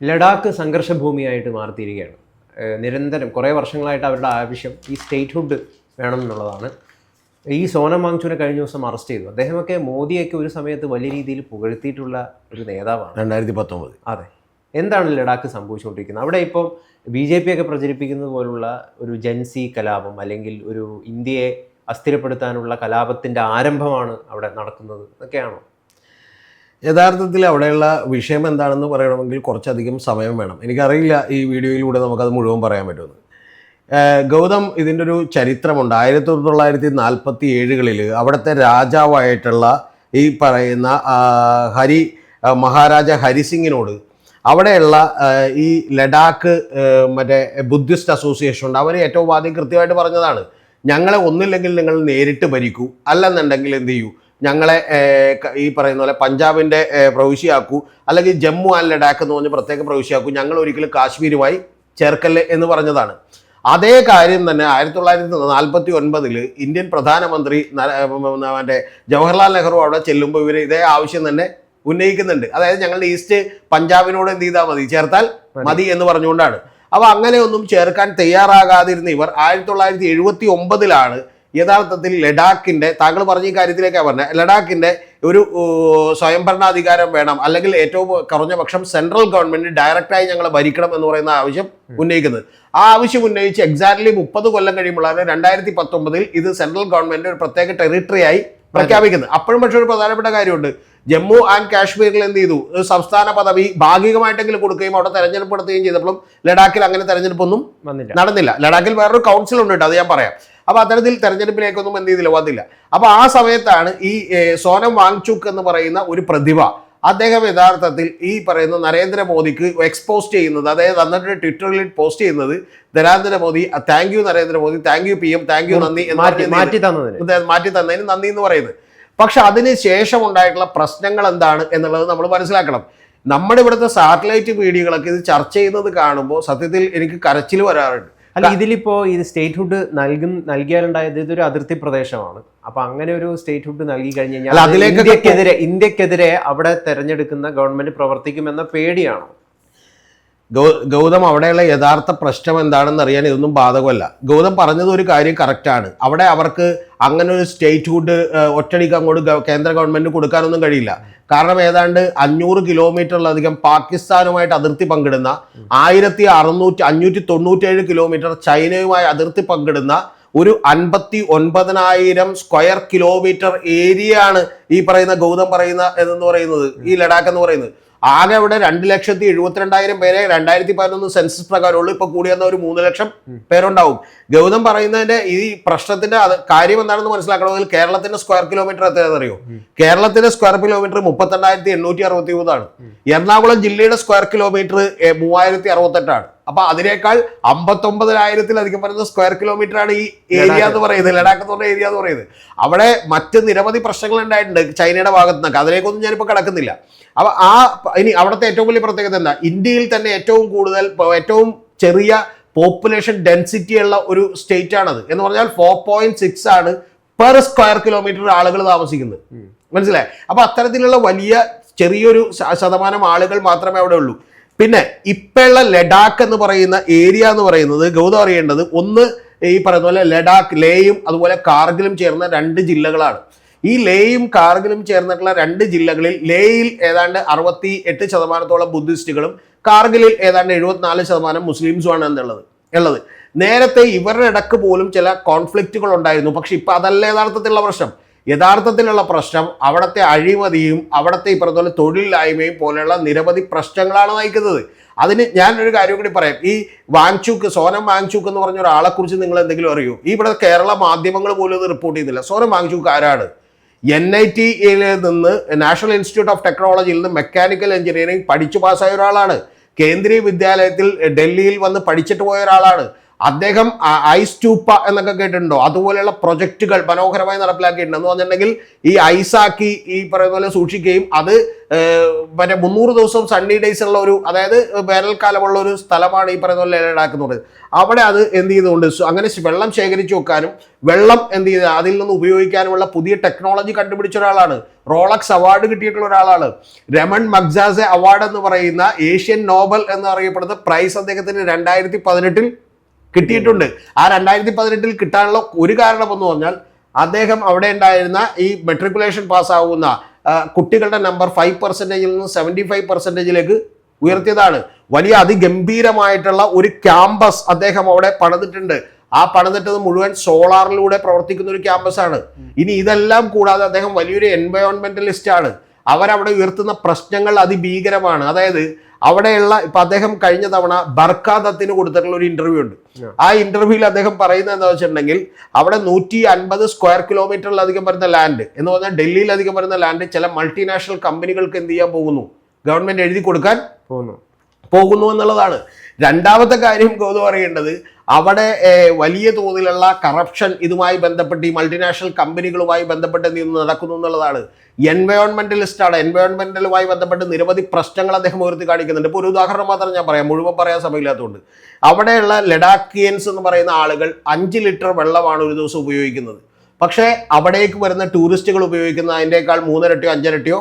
ലഡാക്ക് സംഘർഷഭൂമിയായിട്ട് മാറിത്തിരിക്കുകയാണ് മാറിത്തീരുകയാണ് നിരന്തരം കുറേ വർഷങ്ങളായിട്ട് അവരുടെ ആവശ്യം ഈ സ്റ്റേറ്റ്ഹുഡ് വേണം എന്നുള്ളതാണ് ഈ സോനം വാങ്ചൂനെ കഴിഞ്ഞ ദിവസം അറസ്റ്റ് ചെയ്തു. അദ്ദേഹമൊക്കെ മോദിയൊക്കെ ഒരു സമയത്ത് വലിയ രീതിയിൽ പുകഴ്ത്തിയിട്ടുള്ള ഒരു നേതാവാണ്. രണ്ടായിരത്തി പത്തൊമ്പത് അതെ. എന്താണ് ലഡാക്ക് സംഭവിച്ചുകൊണ്ടിരിക്കുന്നത്? അവിടെ ഇപ്പം ബി ജെ പി ഒക്കെ പ്രചരിപ്പിക്കുന്നത് പോലുള്ള ഒരു ജൻസി കലാപം അല്ലെങ്കിൽ ഒരു ഇന്ത്യയെ അസ്ഥിരപ്പെടുത്താനുള്ള കലാപത്തിന്റെ ആരംഭമാണ് അവിടെ നടക്കുന്നത് എന്നൊക്കെയാണോ? യഥാർത്ഥത്തിൽ അവിടെയുള്ള വിഷയം എന്താണെന്ന് പറയണമെങ്കിൽ കുറച്ചധികം സമയം വേണം. എനിക്കറിയില്ല ഈ വീഡിയോയിലൂടെ നമുക്കത് മുഴുവൻ പറയാൻ പറ്റുമെന്ന്. ഗൗതം ഇതിന്റെ ഒരു ചരിത്രമുണ്ട്. ആയിരത്തി തൊള്ളായിരത്തി നാൽപ്പത്തി ഏഴുകളിൽ അവിടുത്തെ രാജാവായിട്ടുള്ള ഈ പറയുന്ന ഹരി മഹാരാജ ഹരിസിംഗിനോട് അവിടെയുള്ള ഈ ലഡാക്ക് മറ്റേ ബുദ്ധിസ്റ്റ് അസോസിയേഷൻ ഉണ്ട്. അവർ ഏറ്റവും ആദ്യം കൃത്യമായിട്ട് പറഞ്ഞതാണ് ഞങ്ങളെ ഒന്നില്ലെങ്കിൽ നിങ്ങൾ നേരിട്ട് ഭരിക്കൂ. അല്ലെന്നുണ്ടെങ്കിൽ എന്ത് ചെയ്യൂ? ഞങ്ങളെ ഈ പറയുന്ന പോലെ പഞ്ചാബിന്റെ പ്രവിശ്യയാക്കൂ അല്ലെങ്കിൽ ജമ്മു ആൻഡ് ലഡാക്ക് എന്ന് പറഞ്ഞ് പ്രത്യേക പ്രവിശ്യയാക്കൂ ഞങ്ങൾ ഒരിക്കലും കാശ്മീരുമായി ചേർക്കല്ലേ എന്ന് പറഞ്ഞതാണ്. അതേ കാര്യം തന്നെ ആയിരത്തി തൊള്ളായിരത്തി നാൽപ്പത്തി ഒൻപതിൽ ഇന്ത്യൻ പ്രധാനമന്ത്രി മറ്റേ ജവഹർലാൽ നെഹ്റു അവിടെ ചെല്ലുമ്പോൾ ഇവർ ഇതേ ആവശ്യം തന്നെ ഉന്നയിക്കുന്നുണ്ട്. അതായത് ഞങ്ങളുടെ ഈസ്റ്റ് പഞ്ചാബിനോട് എന്ത് ചെയ്താൽ മതി? ചേർത്താൽ മതി. എന്ന് പറഞ്ഞുകൊണ്ടാണ്. അപ്പോൾ അങ്ങനെയൊന്നും ചേർക്കാൻ തയ്യാറാകാതിരുന്ന ഇവർ ആയിരത്തി തൊള്ളായിരത്തി എഴുപത്തി ഒമ്പതിലാണ് യഥാർത്ഥത്തിൽ ലഡാക്കിന്റെ താങ്കൾ പറഞ്ഞ ഈ കാര്യത്തിലേക്കാണ് പറഞ്ഞത് ലഡാക്കിന്റെ ഒരു സ്വയംഭരണാധികാരം വേണം അല്ലെങ്കിൽ ഏറ്റവും കുറഞ്ഞ പക്ഷം സെൻട്രൽ ഗവൺമെന്റ് ഡയറക്റ്റായി ഞങ്ങൾ ഭരിക്കണം എന്ന് പറയുന്ന ആവശ്യം ഉന്നയിക്കുന്നത്. ആ ആവശ്യം ഉന്നയിച്ച് എക്സാക്ട്ലി മുപ്പത് കൊല്ലം കഴിയുമ്പോഴാണ് രണ്ടായിരത്തി പത്തൊമ്പതിൽ ഇത് സെൻട്രൽ ഗവൺമെന്റ് ഒരു പ്രത്യേക ടെറിട്ടറിയായി പ്രഖ്യാപിക്കുന്നത് അപ്പോഴും പക്ഷേ ഒരു പ്രധാനപ്പെട്ട കാര്യമുണ്ട്. ജമ്മു ആൻഡ് കാശ്മീരിൽ എന്ത് ചെയ്തു? സംസ്ഥാന പദവി ഭാഗികമായിട്ടെങ്കിലും കൊടുക്കുകയും അവിടെ തെരഞ്ഞെടുപ്പ് നടത്തുകയും ചെയ്തപ്പോഴും ലഡാക്കിൽ അങ്ങനെ തെരഞ്ഞെടുപ്പൊന്നും നടന്നില്ല. ലഡാക്കിൽ വേറൊരു കൗൺസിൽ ഉണ്ട് കേട്ടോ അത് ഞാൻ പറയാം. അപ്പൊ അത്തരത്തിൽ തെരഞ്ഞെടുപ്പിലേക്കൊന്നും എന്ത് ചെയ്തില്ല വന്നില്ല. അപ്പൊ ആ സമയത്താണ് ഈ സോനം വാങ്ചുക്ക് എന്ന് പറയുന്ന ഒരു പ്രതിഭ അദ്ദേഹം യഥാർത്ഥത്തിൽ ഈ പറയുന്ന നരേന്ദ്രമോദിക്ക് എക്സ്പോസ് ചെയ്യുന്നത് അതായത് അന്നിട്ട് ട്വിറ്ററിൽ പോസ്റ്റ് ചെയ്യുന്നത് Narendra Modi thank you Narendra Modi thank you P M thank you നന്ദി എന്ന് മാറ്റി പറഞ്ഞ് മാറ്റി തന്നതിന്. മാറ്റി തന്നതിന് നന്ദി എന്ന് പറയുന്നത്. പക്ഷെ അതിന് ശേഷം ഉണ്ടായിട്ടുള്ള പ്രശ്നങ്ങൾ എന്താണ് എന്നുള്ളത് നമ്മൾ മനസ്സിലാക്കണം. നമ്മുടെ ഇവിടുത്തെ സാറ്റലൈറ്റ് മീഡിയകളൊക്കെ ഇത് ചർച്ച ചെയ്യുന്നത് കാണുമ്പോൾ സത്യത്തിൽ എനിക്ക് കരച്ചിൽ വരാറുണ്ട്. അല്ല ഇതിലിപ്പോ ഇത് സ്റ്റേറ്റ്ഹുഡ് നൽകും നൽകിയാലുണ്ടായത് ഇതൊരു അതിർത്തി പ്രദേശമാണ്. അപ്പൊ അങ്ങനെ ഒരു സ്റ്റേറ്റ്ഹുഡ് നൽകി കഴിഞ്ഞു കഴിഞ്ഞാൽ ഇന്ത്യക്കെതിരെ ഇന്ത്യക്കെതിരെ അവിടെ തെരഞ്ഞെടുക്കുന്ന ഗവൺമെന്റ് പ്രവർത്തിക്കുമെന്ന പേടിയാണോ? ഗൗതം അവിടെയുള്ള യഥാർത്ഥ പ്രശ്നം എന്താണെന്ന് അറിയാൻ ഇതൊന്നും ബാധകമല്ല. ഗൗതം പറഞ്ഞത് ഒരു കാര്യം കറക്റ്റാണ് അവിടെ അവർക്ക് അങ്ങനെ ഒരു സ്റ്റേറ്റ് ഹുഡ് ഒറ്റടിക്ക് അങ്ങോട്ട് കേന്ദ്ര ഗവൺമെന്റ് കൊടുക്കാനൊന്നും കഴിയില്ല. കാരണം ഏതാണ്ട് അഞ്ഞൂറ് കിലോമീറ്ററിലധികം പാകിസ്ഥാനുമായിട്ട് അതിർത്തി പങ്കിടുന്ന ആയിരത്തി അറുന്നൂറ്റി അഞ്ഞൂറ്റി തൊണ്ണൂറ്റേഴ് കിലോമീറ്റർ ചൈനയുമായി അതിർത്തി പങ്കിടുന്ന ഒരു അൻപത്തി ഒൻപതിനായിരം സ്ക്വയർ കിലോമീറ്റർ ഏരിയ ആണ് ഈ പറയുന്ന ഗൗതം പറയുന്ന എന്ന് പറയുന്നത് ഈ ലഡാക്ക് എന്ന് പറയുന്നത്. ആകെ ഇവിടെ രണ്ട് ലക്ഷത്തി എഴുപത്തിരണ്ടായിരം പേരെ രണ്ടായിരത്തി പതിനൊന്ന് സെൻസസ് പ്രകാരമുള്ളൂ. ഇപ്പൊ കൂടി വന്ന ഒരു മൂന്ന് ലക്ഷം പേരുണ്ടാവും. ഗൗതം പറയുന്നതിന്റെ ഈ പ്രശ്നത്തിന്റെ കാര്യം എന്താണെന്ന് മനസ്സിലാക്കണമെങ്കിൽ കേരളത്തിന്റെ സ്ക്വയർ കിലോമീറ്റർ എത്രയാണെന്ന് അറിയോ? കേരളത്തിന്റെ സ്ക്വയർ കിലോമീറ്റർ മുപ്പത്തെണ്ണായിരത്തി എണ്ണൂറ്റി അറുപത്തി മൂന്നാണ് എറണാകുളം ജില്ലയുടെ സ്ക്വയർ കിലോമീറ്റർ മൂവായിരത്തി അറുപത്തെട്ടാണ്. അപ്പൊ അതിനേക്കാൾ അമ്പത്തൊമ്പതിനായിരത്തിലധികം വരുന്ന സ്ക്വയർ കിലോമീറ്റർ ആണ് ഈ ഏരിയ എന്ന് പറയുന്നത്. ലഡാക്ക് എന്ന് പറഞ്ഞ ഏരിയ എന്ന് പറയുന്നത്. അവിടെ മറ്റ് നിരവധി പ്രശ്നങ്ങൾ ഉണ്ടായിട്ടുണ്ട് ചൈനയുടെ ഭാഗത്ത് നിന്നൊക്കെ അതിലേക്കൊന്നും ഞാനിപ്പോൾ കിടക്കുന്നില്ല. അപ്പൊ ആ ഇനി അവിടുത്തെ ഏറ്റവും വലിയ പ്രത്യേകത എന്താ? ഇന്ത്യയിൽ തന്നെ ഏറ്റവും കൂടുതൽ ഏറ്റവും ചെറിയ പോപ്പുലേഷൻ ഡെൻസിറ്റി ഉള്ള ഒരു സ്റ്റേറ്റ് ആണത്. എന്ന് പറഞ്ഞാൽ ഫോർ പോയിന്റ് സിക്സ് ആണ് പെർ സ്ക്വയർ കിലോമീറ്റർ ആളുകൾ താമസിക്കുന്നത്. മനസ്സിലായി? അപ്പൊ അത്തരത്തിലുള്ള വലിയ ചെറിയൊരു ശതമാനം ആളുകൾ മാത്രമേ അവിടെ ഉള്ളൂ. പിന്നെ ഇപ്പോഴുള്ള ലഡാക്ക് എന്ന് പറയുന്ന ഏരിയ എന്ന് പറയുന്നത് ഗൗതം അറിയേണ്ടത് ഒന്ന് ഈ പറയുന്ന പോലെ ലഡാക്ക് ലേയും അതുപോലെ കാർഗിലും ചേർന്ന രണ്ട് ജില്ലകളാണ്. ഈ ലേയും കാർഗിലും ചേർന്നിട്ടുള്ള രണ്ട് ജില്ലകളിൽ ലേയിൽ ഏതാണ്ട് അറുപത്തി എട്ട് ശതമാനത്തോളം ബുദ്ധിസ്റ്റുകളും കാർഗിലിൽ ഏതാണ്ട് എഴുപത്തിനാല് ശതമാനം മുസ്ലിംസുമാണ് എന്നുള്ളത്. ഉള്ളത് നേരത്തെ ഇവരുടെ ഇടയ്ക്ക് പോലും ചില കോൺഫ്ലിക്റ്റുകൾ ഉണ്ടായിരുന്നു. പക്ഷെ ഇപ്പൊ അതല്ല യഥാർത്ഥത്തിലുള്ള പ്രശ്നം. യഥാർത്ഥത്തിലുള്ള പ്രശ്നം അവിടുത്തെ അഴിമതിയും അവിടുത്തെ ഈ പറഞ്ഞ പോലെ തൊഴിലില്ലായ്മയും പോലെയുള്ള നിരവധി പ്രശ്നങ്ങളാണ് നയിക്കുന്നത്. അതിന് ഞാനൊരു കാര്യം കൂടി പറയാം. ഈ വാങ്ചൂക്ക് സോനം വാങ്ചൂക്ക് എന്ന് പറഞ്ഞ ഒരാളെക്കുറിച്ച് നിങ്ങൾ എന്തെങ്കിലും അറിയോ? ഈ ഇവിടെ കേരള മാധ്യമങ്ങൾ പോലും ഇത് റിപ്പോർട്ട് ചെയ്യുന്നില്ല സോനം വാങ്ചൂക്ക് ആരാണ്? എൻ ഐ ടിയിൽ നിന്ന് നാഷണൽ ഇൻസ്റ്റിറ്റ്യൂട്ട് ഓഫ് ടെക്നോളജിയിൽ നിന്ന് മെക്കാനിക്കൽ എഞ്ചിനീയറിംഗ് പഠിച്ചു പാസ്സായ ഒരാളാണ്. കേന്ദ്രീയ വിദ്യാലയത്തിൽ ഡൽഹിയിൽ വന്ന് പഠിച്ചിട്ട് പോയ ഒരാളാണ്. അദ്ദേഹം ഐസ് ട്യൂപ്പ എന്നൊക്കെ കേട്ടിട്ടുണ്ടോ? അതുപോലെയുള്ള പ്രൊജക്റ്റുകൾ മനോഹരമായി നടപ്പിലാക്കിയിട്ടുണ്ട്. എന്ന് പറഞ്ഞിട്ടുണ്ടെങ്കിൽ ഈ ഐസാക്കി ഈ പറയുന്ന പോലെ സൂക്ഷിക്കുകയും അത് മറ്റേ മുന്നൂറ് ദിവസം സണ്ണി ഡേയ്സ് ഉള്ള ഒരു അതായത് വേനൽക്കാലമുള്ള ഒരു സ്ഥലമാണ് ഈ പറയുന്ന പോലെ ലഡാക്ക് എന്ന് പറയുന്നത് അവിടെ അത് എന്ത് ചെയ്തുകൊണ്ട് അങ്ങനെ വെള്ളം ശേഖരിച്ചു വെക്കാനും വെള്ളം എന്ത് ചെയ്ത് അതിൽ നിന്ന് ഉപയോഗിക്കാനുമുള്ള പുതിയ ടെക്നോളജി കണ്ടുപിടിച്ച ഒരാളാണ്. റോളക്സ് അവാർഡ് കിട്ടിയിട്ടുള്ള ഒരാളാണ്. രമൺ മഗ്സാസെ അവാർഡ് എന്ന് പറയുന്ന ഏഷ്യൻ നോബൽ എന്ന് അറിയപ്പെടുന്ന പ്രൈസ് അദ്ദേഹത്തിന് രണ്ടായിരത്തി പതിനെട്ടിൽ കിട്ടിയിട്ടുണ്ട്. ആ രണ്ടായിരത്തി പതിനെട്ടിൽ കിട്ടാനുള്ള ഒരു കാരണം എന്ന് പറഞ്ഞാൽ അദ്ദേഹം അവിടെ ഉണ്ടായിരുന്ന ഈ മെട്രിക്കുലേഷൻ പാസ്സാവുന്ന കുട്ടികളുടെ നമ്പർ ഫൈവ് പെർസെന്റേജിൽ നിന്ന് സെവന്റി ഫൈവ് പെർസെന്റേജിലേക്ക് ഉയർത്തിയതാണ്. വലിയ അതിഗംഭീരമായിട്ടുള്ള ഒരു ക്യാമ്പസ് അദ്ദേഹം അവിടെ പണിതിട്ടുണ്ട്. ആ പണിതിട്ടത് മുഴുവൻ സോളാറിലൂടെ പ്രവർത്തിക്കുന്ന ഒരു ക്യാമ്പസ് ആണ്. ഇനി ഇതെല്ലാം കൂടാതെ അദ്ദേഹം വലിയൊരു എൻവയോൺമെന്റലിസ്റ്റ് ആണ്. അവരവിടെ ഉയർത്തുന്ന പ്രശ്നങ്ങൾ അതിഭീകരമാണ്. അതായത് അവിടെയുള്ള ഇപ്പൊ അദ്ദേഹം കഴിഞ്ഞ തവണ ബർക്കാദത്തിന് കൊടുത്തിട്ടുള്ള ഒരു ഇന്റർവ്യൂ ഉണ്ട്. ആ ഇന്റർവ്യൂവിൽ അദ്ദേഹം പറയുന്നത് എന്താ വെച്ചിട്ടുണ്ടെങ്കിൽ അവിടെ നൂറ്റി അൻപത് സ്ക്വയർ കിലോമീറ്ററിലധികം വരുന്ന ലാൻഡ് എന്ന് പറഞ്ഞാൽ ഡൽഹിയിലധികം വരുന്ന ലാൻഡ് ചില മൾട്ടിനാഷണൽ കമ്പനികൾക്ക് എന്ത് ചെയ്യാൻ പോകുന്നു? ഗവൺമെന്റ് എഴുതി കൊടുക്കാൻ പോകുന്നു. പോകുന്നു എന്നുള്ളതാണ്. രണ്ടാമത്തെ കാര്യം ഗൗതം പറയേണ്ടത് അവിടെ വലിയ തോതിലുള്ള കറപ്ഷൻ ഇതുമായി ബന്ധപ്പെട്ട് ഈ മൾട്ടിനാഷണൽ കമ്പനികളുമായി ബന്ധപ്പെട്ട് എന്ത് നടക്കുന്നു എന്നുള്ളതാണ്. എൻവയോൺമെന്റലിസ്റ്റാണ് എൻവയോൺമെന്റലുമായി ബന്ധപ്പെട്ട് നിരവധി പ്രശ്നങ്ങൾ അദ്ദേഹം ഉയർത്തി കാണിക്കുന്നുണ്ട്. ഇപ്പോൾ ഒരു ഉദാഹരണം മാത്രം ഞാൻ പറയാം. മുഴുവൻ പറയാൻ സമയമില്ലാത്തതുകൊണ്ട്. അവിടെയുള്ള ലഡാക്കിയൻസ് എന്ന് പറയുന്ന ആളുകൾ അഞ്ച് ലിറ്റർ വെള്ളമാണ് ഒരു ദിവസം ഉപയോഗിക്കുന്നത്. പക്ഷേ അവിടേക്ക് വരുന്ന ടൂറിസ്റ്റുകൾ ഉപയോഗിക്കുന്ന അതിന്റെക്കാൾ മൂന്നിരട്ടിയോ അഞ്ചിരട്ടിയോ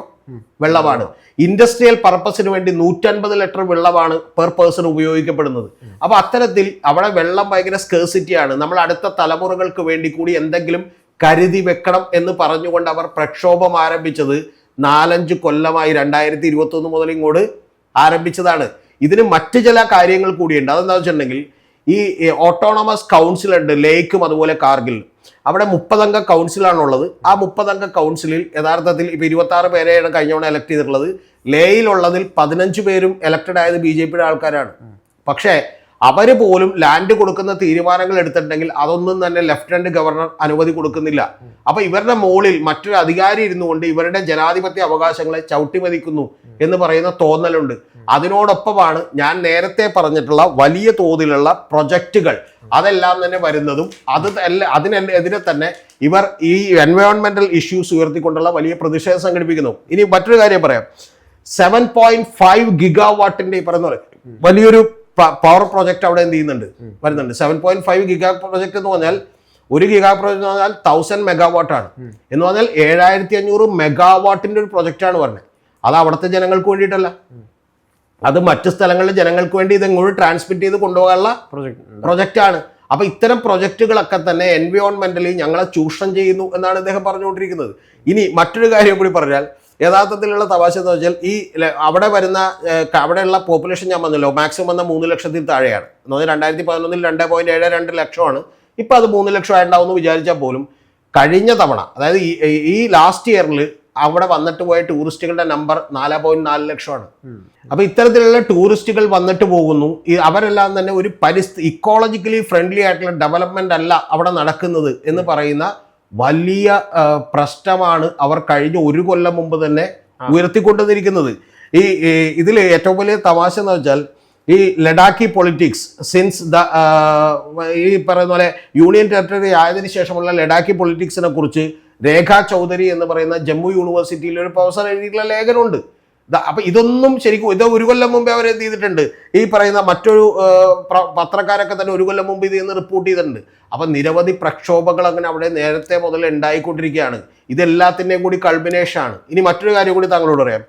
വെള്ളമാണ്. ഇൻഡസ്ട്രിയൽ പർപ്പസിന് വേണ്ടി നൂറ്റൻപത് ലിറ്റർ വെള്ളമാണ് പെർ പേഴ്സൺ ഉപയോഗിക്കപ്പെടുന്നത്. അപ്പൊ അത്തരത്തിൽ അവിടെ വെള്ളം ഭയങ്കര സ്കേഴ്സിറ്റിയാണ് നമ്മൾ അടുത്ത തലമുറകൾക്ക് വേണ്ടി കൂടി എന്തെങ്കിലും കരുതി വെക്കണം എന്ന് പറഞ്ഞുകൊണ്ട് അവർ പ്രക്ഷോഭം ആരംഭിച്ചത് നാലഞ്ച് കൊല്ലമായി രണ്ടായിരത്തി ഇരുപത്തി ഒന്ന് മുതൽ ഇങ്ങോട്ട് ആരംഭിച്ചതാണ്. ഇതിന് മറ്റു ചില കാര്യങ്ങൾ കൂടിയുണ്ട്. അതെന്താ വെച്ചിട്ടുണ്ടെങ്കിൽ ഈ ഓട്ടോണമസ് കൗൺസിൽ ഉണ്ട് ലേക്കും അതുപോലെ കാർഗിൽ. അവിടെ മുപ്പതംഗ കൗൺസിലാണുള്ളത് ആ മുപ്പതംഗ കൗൺസിലിൽ യഥാർത്ഥത്തിൽ ഇപ്പൊ ഇരുപത്തി ആറ് പേരെയാണ് കഴിഞ്ഞ എലക്ട് ചെയ്തിട്ടുള്ളത്. ലേയിലുള്ളതിൽ പതിനഞ്ച് പേരും എലക്റ്റഡ് ആയത് ബി ജെ പിയുടെ ആൾക്കാരാണ്. പക്ഷേ അവർ പോലും ലാൻഡ് കൊടുക്കുന്ന തീരുമാനങ്ങൾ എടുത്തിട്ടുണ്ടെങ്കിൽ അതൊന്നും തന്നെ ലെഫ്റ്റനന്റ് ഗവർണർ അനുമതി കൊടുക്കുന്നില്ല. അപ്പൊ ഇവരുടെ മുകളിൽ മറ്റൊരു അധികാരി ഇരുന്നുകൊണ്ട് ഇവരുടെ ജനാധിപത്യ അവകാശങ്ങളെ ചവിട്ടിമതിക്കുന്നു എന്ന് പറയുന്ന തോന്നലുണ്ട്. അതിനോടൊപ്പമാണ് ഞാൻ നേരത്തെ പറഞ്ഞിട്ടുള്ള വലിയ തോതിലുള്ള പ്രൊജക്റ്റുകൾ അതെല്ലാം തന്നെ വരുന്നതും അത് അതിനെതിരെ തന്നെ ഇവർ ഈ എൻവയോൺമെന്റൽ ഇഷ്യൂസ് ഉയർത്തിക്കൊണ്ടുള്ള വലിയ പ്രതിഷേധം സംഘടിപ്പിക്കുന്നു. ഇനി മറ്റൊരു കാര്യം പറയാം. സെവൻ പോയിന്റ് ഫൈവ് ഗിഗാ വാട്ടിന്റെ ഈ പറയുന്ന വലിയൊരു പവർ പ്രോജക്റ്റ് അവിടെ എന്ത് ചെയ്യുന്നുണ്ട്? വരുന്നുണ്ട്. Seven point five giga project എന്ന് പറഞ്ഞാൽ ഒരു ഗിഗാ പ്രോജക്റ്റ് എന്ന് പറഞ്ഞാൽ തൗസൻഡ് മെഗാവാട്ട് ആണ്. എന്ന് പറഞ്ഞാൽ ഏഴായിരത്തി അഞ്ഞൂറ് മെഗാവാട്ടിന്റെ ഒരു പ്രൊജക്റ്റ് ആണ് പറഞ്ഞത്. അത് അവിടുത്തെ ജനങ്ങൾക്ക് വേണ്ടിയിട്ടല്ല. അത് മറ്റു സ്ഥലങ്ങളിലെ ജനങ്ങൾക്ക് വേണ്ടി ഇത് ഇങ്ങോട്ട് ട്രാൻസ്മിറ്റ് ചെയ്ത് കൊണ്ടുപോകാനുള്ള പ്രൊജക്ട് പ്രൊജക്റ്റ് ആണ്. അപ്പൊ ഇത്തരം പ്രൊജക്റ്റുകളൊക്കെ തന്നെ എൻവയോൺമെന്റലി ഞങ്ങളെ ചൂഷണം ചെയ്യുന്നു എന്നാണ് ഇദ്ദേഹം പറഞ്ഞുകൊണ്ടിരിക്കുന്നത്. ഇനി മറ്റൊരു കാര്യം കൂടി പറഞ്ഞാൽ യഥാർത്ഥത്തിലുള്ള തമാശ എന്ന് വെച്ചാൽ ഈ അവിടെ വരുന്ന അവിടെയുള്ള പോപ്പുലേഷൻ ഞാൻ വന്നല്ലോ മാക്സിമം വന്ന മൂന്ന് ലക്ഷത്തിൽ താഴെയാണ്. എന്ന് പറഞ്ഞാൽ രണ്ടായിരത്തി പതിനൊന്നിൽ രണ്ട് പോയിന്റ് ഏഴ് രണ്ട് ലക്ഷമാണ്. ഇപ്പം അത് മൂന്ന് ലക്ഷം ആയിട്ടുണ്ടാവും എന്ന് വിചാരിച്ചാൽ പോലും കഴിഞ്ഞ തവണ അതായത് ഈ ഈ ലാസ്റ്റ് ഇയറിൽ അവിടെ വന്നിട്ട് പോയ ടൂറിസ്റ്റുകളുടെ നമ്പർ നാല് പോയിന്റ് നാല് ലക്ഷമാണ്. അപ്പൊ ഇത്തരത്തിലുള്ള ടൂറിസ്റ്റുകൾ വന്നിട്ട് പോകുന്നു. അവരെല്ലാം തന്നെ ഒരു പരിസ്ഥിതി ഇക്കോളജിക്കലി ഫ്രണ്ട്ലി ആയിട്ടുള്ള ഡെവലപ്മെന്റ് അല്ല അവിടെ നടക്കുന്നത് എന്ന് പറയുന്ന വലിയ പ്രശ്നമാണ് അവർ കഴിഞ്ഞ ഒരു കൊല്ലം മുമ്പ് തന്നെ ഉയർത്തിക്കൊണ്ടുവന്നിരിക്കുന്നത് ഈ ഇതിൽ ഏറ്റവും വലിയ തമാശ എന്ന് വെച്ചാൽ ഈ ലഡാക്കി പൊളിറ്റിക്സ് സിൻസ് ദ ഈ പറയുന്ന പോലെ യൂണിയൻ ടെറിട്ടറി ആയതിനു ശേഷമുള്ള ലഡാക്കി പൊളിറ്റിക്സിനെ കുറിച്ച് രേഖ ചൗധരി എന്ന് പറയുന്ന ജമ്മു യൂണിവേഴ്സിറ്റിയിൽ ഒരു പ്രൊഫസർ എഴുതിയിട്ടുള്ള ലേഖനമുണ്ട്. അപ്പൊ ഇതൊന്നും ശരിക്കും ഇത് ഒരു കൊല്ലം മുമ്പേ അവർ എന്ത് ചെയ്തിട്ടുണ്ട്? ഈ പറയുന്ന മറ്റൊരു പത്രക്കാരൊക്കെ തന്നെ ഒരു കൊല്ലം മുമ്പ് ഇത് നിന്ന് റിപ്പോർട്ട് ചെയ്തിട്ടുണ്ട്. അപ്പൊ നിരവധി പ്രക്ഷോഭങ്ങൾ അങ്ങനെ അവിടെ നേരത്തെ മുതൽ ഉണ്ടായിക്കൊണ്ടിരിക്കുകയാണ്. ഇതെല്ലാത്തിന്റെയും കൂടി കൾബിനേഷൻ ആണ്. ഇനി മറ്റൊരു കാര്യം കൂടി താങ്കളോട് പറയാം.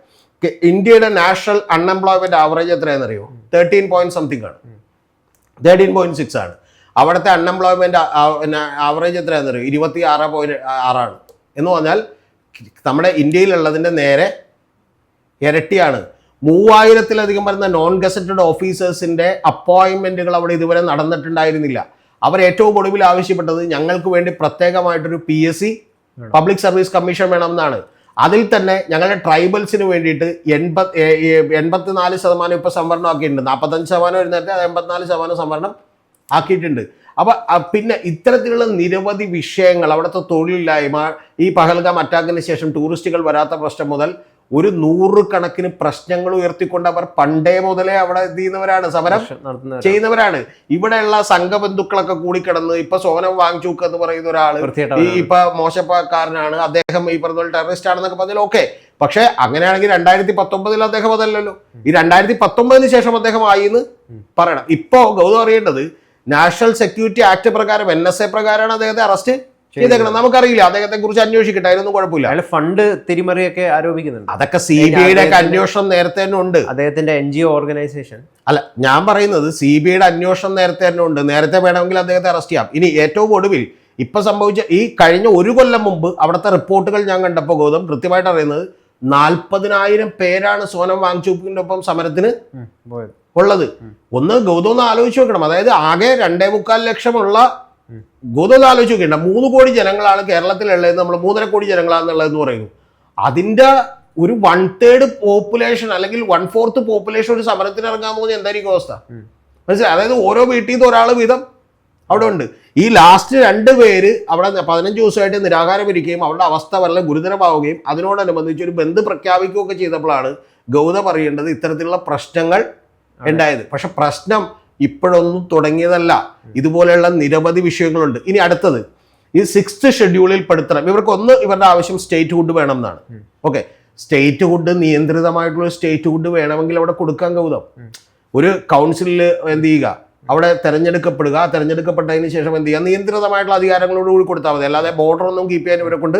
ഇന്ത്യയുടെ നാഷണൽ അൺഎംപ്ലോയ്മെന്റ് ആവറേജ് എത്രയാണെന്നറിയോ? തേർട്ടീൻ പോയിന്റ് സംതിങ് ആണ്. തേർട്ടീൻ പോയിന്റ് സിക്സ് ആണ്. അവിടുത്തെ അൺഎംപ്ലോയ്മെന്റ് ആവറേജ് എത്രയാണെന്നറിയോ? ഇരുപത്തി ആറ് പോയിന്റ് ആറാണ് എന്ന് പറഞ്ഞാൽ നമ്മുടെ ഇന്ത്യയിലുള്ളതിന്റെ നേരെ ഇരട്ടിയാണ് മൂവായിരത്തിലധികം വരുന്ന നോൺ ഗസറ്റഡ് ഓഫീസേഴ്സിന്റെ അപ്പോയിൻമെന്റുകൾ അവിടെ ഇതുവരെ നടന്നിട്ടുണ്ടായിരുന്നില്ല. അവർ ഏറ്റവും ഒടുവിൽ ആവശ്യപ്പെട്ടത് ഞങ്ങൾക്ക് വേണ്ടി പ്രത്യേകമായിട്ടൊരു P S C public service commission വേണമെന്നാണ്. അതിൽ തന്നെ ഞങ്ങളുടെ ട്രൈബൽസിന് വേണ്ടിയിട്ട് എൺപത് എൺപത്തിനാല് ശതമാനം ഇപ്പോൾ സംവരണം ആക്കിയിട്ടുണ്ട്. നാൽപ്പത്തഞ്ച് ശതമാനം നേരത്തെ അത് എൺപത്തിനാല് ശതമാനം സംവരണം ആക്കിയിട്ടുണ്ട്. അപ്പോൾ പിന്നെ ഇത്തരത്തിലുള്ള നിരവധി വിഷയങ്ങൾ അവിടുത്തെ തൊഴിലില്ലായ്മ ഈ പഹൽഗാം അറ്റാക്കിന് ശേഷം ടൂറിസ്റ്റുകൾ വരാത്ത പ്രശ്നം മുതൽ ഒരു നൂറുകണക്കിന് പ്രശ്നങ്ങൾ ഉയർത്തിക്കൊണ്ട് അവർ പണ്ടേ മുതലേ അവിടെ എന്ത് ചെയ്യുന്നവരാണ്. സമരം ചെയ്യുന്നവരാണ്. ഇവിടെയുള്ള സംഘബന്ധുക്കളൊക്കെ കൂടി കിടന്ന് ഇപ്പൊ സോനം വാങ്ങിച്ചൂക്ക് എന്ന് പറയുന്ന ഒരാൾ. ഈ ഇപ്പൊ മോശക്കാരനാണ് അദ്ദേഹം ഈ പറഞ്ഞ ടെററിസ്റ്റ് ആണെന്നൊക്കെ പറഞ്ഞാൽ ഓക്കെ. പക്ഷെ അങ്ങനെയാണെങ്കിൽ രണ്ടായിരത്തി പത്തൊമ്പതിൽ അദ്ദേഹം അതല്ലല്ലോ. ഈ രണ്ടായിരത്തി പത്തൊമ്പതിന് ശേഷം അദ്ദേഹം ആയി എന്ന് പറയണം. ഇപ്പോ ഗൗതം അറിയേണ്ടത് നാഷണൽ സെക്യൂരിറ്റി ആക്ട് പ്രകാരം എൻ എസ് എ പ്രകാരമാണ് അദ്ദേഹത്തെ അറസ്റ്റ് ചെയ്തേക്കണം. നമുക്കറിയില്ല. അദ്ദേഹത്തെ കുറിച്ച് അന്വേഷിക്കട്ടെ. അതിനൊന്നും കുഴപ്പമില്ല. അയാൾ ഫണ്ട് തിരിമറിയൊക്കെ ആരോപിക്കുന്നുണ്ട്. അതൊക്കെ സി ബി ഐയുടെ ഒക്കെ അന്വേഷണം നേരത്തെ തന്നെ ഉണ്ട്. അദ്ദേഹത്തിന്റെ എൻ ജി ഒ ഓർഗനൈസേഷൻ. അല്ല ഞാൻ പറയുന്നത് സി ബി ഐയുടെ അന്വേഷണം നേരത്തെ തന്നെ ഉണ്ട്. നേരത്തെ വേണമെങ്കിൽ അദ്ദേഹത്തെ അറസ്റ്റ് ചെയ്യാം. ഇനി ഏറ്റവും ഒടുവിൽ ഇപ്പൊ സംഭവിച്ച ഈ കഴിഞ്ഞ ഒരു കൊല്ലം മുമ്പ് അവിടുത്തെ റിപ്പോർട്ടുകൾ ഞാൻ കണ്ടപ്പോൾ ഗൗതം കൃത്യമായിട്ട് അറിയുന്നത് നാൽപ്പതിനായിരം പേരാണ് സോനം വാങ്ങിച്ചു ഒപ്പം സമരത്തിന് ഉള്ളത്. ഒന്ന് ഗൗതം ഒന്ന് ആലോചിച്ച് നോക്കണം. അതായത് ആകെ രണ്ടേ മുക്കാൽ ലക്ഷമുള്ള ഗൗതം ആലോചിക്കേണ്ട മൂന്ന് കോടി ജനങ്ങളാണ് കേരളത്തിലുള്ളത് നമ്മൾ മൂന്നര കോടി ജനങ്ങളാണെന്നുള്ളതെന്ന് പറയുന്നു. അതിന്റെ ഒരു വൺ തേർഡ് പോപ്പുലേഷൻ അല്ലെങ്കിൽ വൺ ഫോർത്ത് പോപ്പുലേഷൻ ഒരു സമരത്തിന് ഇറങ്ങാൻ പോകുന്ന എന്തായിരിക്കും അവസ്ഥ? മനസ്സിലായി? അതായത് ഓരോ വീട്ടിൽ നിന്ന് ഒരാൾ വീതം അവിടെ ഉണ്ട്. ഈ ലാസ്റ്റ് രണ്ട് പേര് അവിടെ പതിനഞ്ച് ദിവസമായിട്ട് നിരാഹാരം ഇരിക്കുകയും അവരുടെ അവസ്ഥ വളരെ ഗുരുതരമാവുകയും അതിനോടനുബന്ധിച്ച് ഒരു ബന്ധ് പ്രഖ്യാപിക്കുകയൊക്കെ ചെയ്തപ്പോഴാണ് ഗൗതം അറിയേണ്ടത് ഇത്തരത്തിലുള്ള പ്രശ്നങ്ങൾ ഉണ്ടായത്. പക്ഷെ പ്രശ്നം ഇപ്പോഴൊന്നും തുടങ്ങിയതല്ല. ഇതുപോലെയുള്ള നിരവധി വിഷയങ്ങളുണ്ട്. ഇനി അടുത്തത്. ഈ സിക്സ്ത് ഷെഡ്യൂളിൽ പെടുത്തണം. ഇവർക്ക് ഒന്ന് ഇവരുടെ ആവശ്യം സ്റ്റേറ്റ് ഹുഡ് വേണം എന്നാണ് ഓക്കെ സ്റ്റേറ്റ് ഹുഡ് നിയന്ത്രിതമായിട്ടുള്ള സ്റ്റേറ്റ് ഹുഡ് വേണമെങ്കിൽ അവിടെ കൊടുക്കാൻ കൗതം ഒരു കൗൺസിലിൽ എന്ത് ചെയ്യുക? അവിടെ തെരഞ്ഞെടുക്കപ്പെടുക തെരഞ്ഞെടുക്കപ്പെട്ടതിന് ശേഷം എന്ത് ചെയ്യുക? നിയന്ത്രിതമായിട്ടുള്ള അധികാരങ്ങളോട് കൂടി കൊടുത്താൽ മതി. അല്ലാതെ ബോർഡർ ഒന്നും കീപ്പ് ചെയ്യാൻ ഇവരെ കൊണ്ട്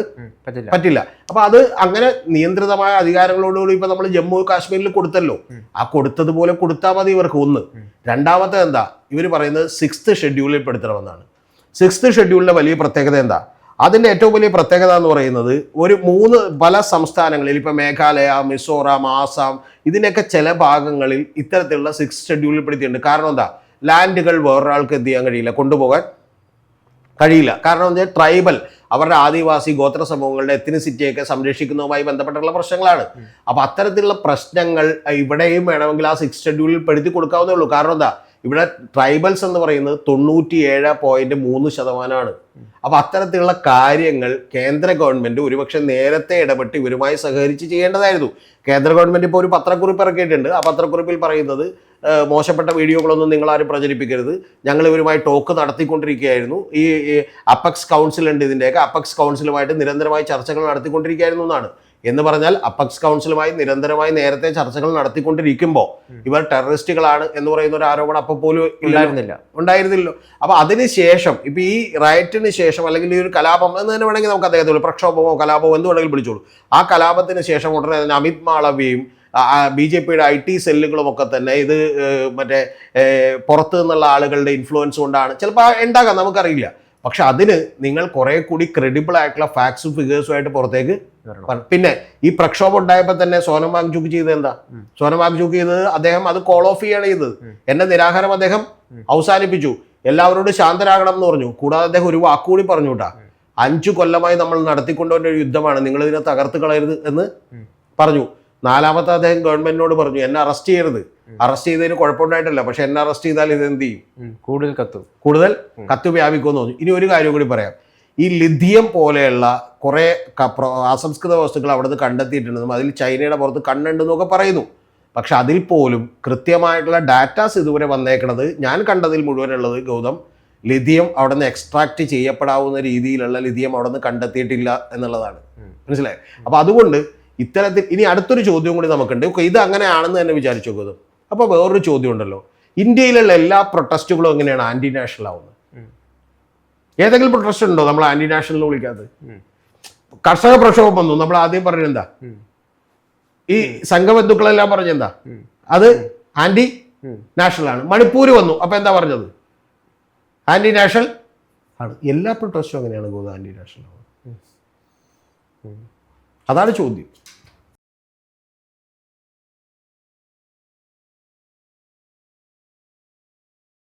പറ്റില്ല. അപ്പൊ അത് അങ്ങനെ നിയന്ത്രിതമായ അധികാരങ്ങളോടുകൂടി ഇപ്പൊ നമ്മൾ ജമ്മു കാശ്മീരിൽ കൊടുത്തല്ലോ. ആ കൊടുത്തതുപോലെ കൊടുത്താൽ മതി ഇവർക്ക് ഒന്ന്. രണ്ടാമത്തെ എന്താ? ഇവർ പറയുന്നത് സിക്സ്ത് ഷെഡ്യൂളിൽ പെടുത്തണമെന്നാണ്. സിക്സ്ത് ഷെഡ്യൂളിന്റെ വലിയ പ്രത്യേകത എന്താ? അതിന്റെ ഏറ്റവും വലിയ പ്രത്യേകത എന്ന് പറയുന്നത് ഒരു മൂന്ന് പല സംസ്ഥാനങ്ങളിൽ ഇപ്പൊ മേഘാലയ മിസോറാം ആസാം ഇതിനൊക്കെ ചില ഭാഗങ്ങളിൽ ഇത്തരത്തിലുള്ള സിക്സ് ഷെഡ്യൂളിൽ പെടുത്തിയിട്ടുണ്ട്. കാരണം എന്താ? ലാൻഡുകൾ വേറൊരാൾക്ക് എന്ത് ചെയ്യാൻ കഴിയില്ല കൊണ്ടുപോകാൻ കഴിയില്ല. കാരണം എന്താ? ട്രൈബൽ അവരുടെ ആദിവാസി ഗോത്ര സമൂഹങ്ങളുടെ എത്തിനിസിറ്റിയൊക്കെ സംരക്ഷിക്കുന്നതുമായി ബന്ധപ്പെട്ടുള്ള പ്രശ്നങ്ങളാണ്. അപ്പൊ അത്തരത്തിലുള്ള പ്രശ്നങ്ങൾ ഇവിടെയും വേണമെങ്കിൽ ആ സിക്സ് ഷെഡ്യൂളിൽ പെടുത്തി കൊടുക്കാവുന്നേ ഉള്ളൂ. കാരണം എന്താ? ഇവിടെ ട്രൈബൽസ് എന്ന് പറയുന്നത് തൊണ്ണൂറ്റി ഏഴ് പോയിന്റ് മൂന്ന് ശതമാനമാണ്. അപ്പൊ അത്തരത്തിലുള്ള കാര്യങ്ങൾ കേന്ദ്ര ഗവൺമെന്റ് ഒരുപക്ഷെ നേരത്തെ ഇടപെട്ട് ഇവരുമായി സഹകരിച്ച് ചെയ്യേണ്ടതായിരുന്നു. കേന്ദ്ര ഗവൺമെന്റ് ഇപ്പോൾ ഒരു പത്രക്കുറിപ്പ് ഇറക്കിയിട്ടുണ്ട്. ആ പത്രക്കുറിപ്പിൽ പറയുന്നത് മോശപ്പെട്ട വീഡിയോകളൊന്നും നിങ്ങൾ ആരും പ്രചരിപ്പിക്കരുത്. ഞങ്ങൾ ഇവരുമായി ടോക്ക് നടത്തിക്കൊണ്ടിരിക്കുകയായിരുന്നു. ഈ അപ്പക്സ് കൗൺസിൽ ഉണ്ട് ഇതിന്റെയൊക്കെ അപ്പക്സ് കൗൺസിലുമായിട്ട് നിരന്തരമായി ചർച്ചകൾ നടത്തിക്കൊണ്ടിരിക്കുകയായിരുന്നു എന്നാണ്. എന്ന് പറഞ്ഞാൽ അപ്പക്സ് കൗൺസിലുമായി നിരന്തരമായി നേരത്തെ ചർച്ചകൾ നടത്തിക്കൊണ്ടിരിക്കുമ്പോൾ ഇവർ ടെററിസ്റ്റുകളാണ് എന്ന് പറയുന്ന ഒരു ആരോപണം അപ്പോൾ പോലും. ഉണ്ടായിരുന്നില്ല. ഉണ്ടായിരുന്നില്ലോ അപ്പോൾ അതിന് ശേഷം ഇപ്പോൾ ഈ റയറ്റിന് ശേഷം അല്ലെങ്കിൽ ഈ ഒരു കലാപം എന്ന് തന്നെ വേണമെങ്കിൽ നമുക്ക് അദ്ദേഹത്തോളൂ പ്രക്ഷോഭമോ കലാപമോ എന്ത് വേണമെങ്കിലും വിളിച്ചോളൂ. ആ കലാപത്തിന് ശേഷം ഉടനെ തന്നെ അമിത് മാളവിയും ബി ജെ പിയുടെ ഐ ടി സെല്ലുകളും ഒക്കെ തന്നെ ഇത് മറ്റേ പുറത്തു നിന്നുള്ള ആളുകളുടെ ഇൻഫ്ലുവൻസ് കൊണ്ടാണ്. ചിലപ്പോൾ ഉണ്ടാകാം നമുക്കറിയില്ല. പക്ഷെ അതിന് നിങ്ങൾ കുറെ കൂടി ക്രെഡിബിൾ ആയിട്ടുള്ള ഫാക്ട്സും ഫിഗേഴ്സും ആയിട്ട് പുറത്തേക്ക്. പിന്നെ ഈ പ്രക്ഷോഭം ഉണ്ടായപ്പോൾ തന്നെ സോനം വാങ്ചുക്ക് ചെയ്തത് എന്താ? സോനം വാങ്ചുക്ക് ചെയ്തത് അദ്ദേഹം അത് കോൾ ഓഫ് ചെയ്യാണ് ചെയ്തത്. എന്റെ നിരാഹാരം അദ്ദേഹം അവസാനിപ്പിച്ചു. എല്ലാവരോടും ശാന്തരാകണം എന്ന് പറഞ്ഞു. കൂടാതെ അദ്ദേഹം ഒരു വാക്കുകൂടി പറഞ്ഞു കേട്ടാ. അഞ്ചു കൊല്ലമായി നമ്മൾ നടത്തിക്കൊണ്ടുവന്ന ഒരു യുദ്ധമാണ്. നിങ്ങൾ ഇതിനെ തകർത്ത് കളയരുത് എന്ന് പറഞ്ഞു. നാലാമത്തെ അദ്ദേഹം ഗവൺമെന്റിനോട് പറഞ്ഞു എന്നെ അറസ്റ്റ് ചെയ്യരുത്. അറസ്റ്റ് ചെയ്തതിന് കുഴപ്പമുണ്ടായിട്ടല്ല. പക്ഷെ എന്നെ അറസ്റ്റ് ചെയ്താൽ ഇത് എന്ത് ചെയ്യും കൂടുതൽ കത്ത്. കൂടുതൽ കത്ത് വ്യാപിക്കുമെന്ന് തോന്നി ഇനി ഒരു കാര്യം കൂടി പറയാം. ഈ ലിഥിയം പോലെയുള്ള കുറേ അസംസ്കൃത വസ്തുക്കൾ അവിടുന്ന് കണ്ടെത്തിയിട്ടുണ്ടെന്നും അതിൽ ചൈനയുടെ പുറത്ത് കണ്ണുണ്ടെന്നൊക്കെ പറയുന്നു. പക്ഷെ അതിൽ പോലും കൃത്യമായിട്ടുള്ള ഡാറ്റാസ് ഇതുവരെ വന്നേക്കണത് ഞാൻ കണ്ടതിൽ മുഴുവനുള്ളത് ഗൗതം ലിഥിയം അവിടെ നിന്ന് എക്സ്ട്രാക്ട് ചെയ്യപ്പെടാവുന്ന രീതിയിലുള്ള ലിഥിയം അവിടെ നിന്ന് കണ്ടെത്തിയിട്ടില്ല എന്നുള്ളതാണ്. മനസ്സിലായി? അപ്പോൾ അതുകൊണ്ട് ഇത്തരത്തിൽ ഇനി അടുത്തൊരു ചോദ്യം കൂടി നമുക്കുണ്ട്. ഓക്കെ ഇത് അങ്ങനെയാണെന്ന് തന്നെ വിചാരിച്ചു നോക്കുന്നത് അപ്പോൾ വേറൊരു ചോദ്യം ഉണ്ടല്ലോ ഇന്ത്യയിലുള്ള എല്ലാ പ്രൊട്ടസ്റ്റുകളും എങ്ങനെയാണ് ആന്റി നാഷണൽ ആവുന്നത് ഏതെങ്കിലും പ്രൊട്ടസ്റ്റ് ഉണ്ടോ നമ്മൾ ആന്റി നാഷണൽ വിളിക്കാത്തത്. കർഷക പ്രക്ഷോഭം വന്നു. നമ്മൾ ആദ്യം പറഞ്ഞെന്താ. ഈ സംഘബന്ധുക്കളെല്ലാം പറഞ്ഞെന്താ. അത് ആന്റി. നാഷണൽ ആണ്. മണിപ്പൂർ വന്നു. അപ്പൊ എന്താ പറഞ്ഞത്? ആന്റി നാഷണൽ ആണ്. എല്ലാ പ്രൊട്ടസ്റ്റും അങ്ങനെയാണ് പോകുന്നത് ആന്റി നാഷണൽ അതാണ് ചോദ്യം.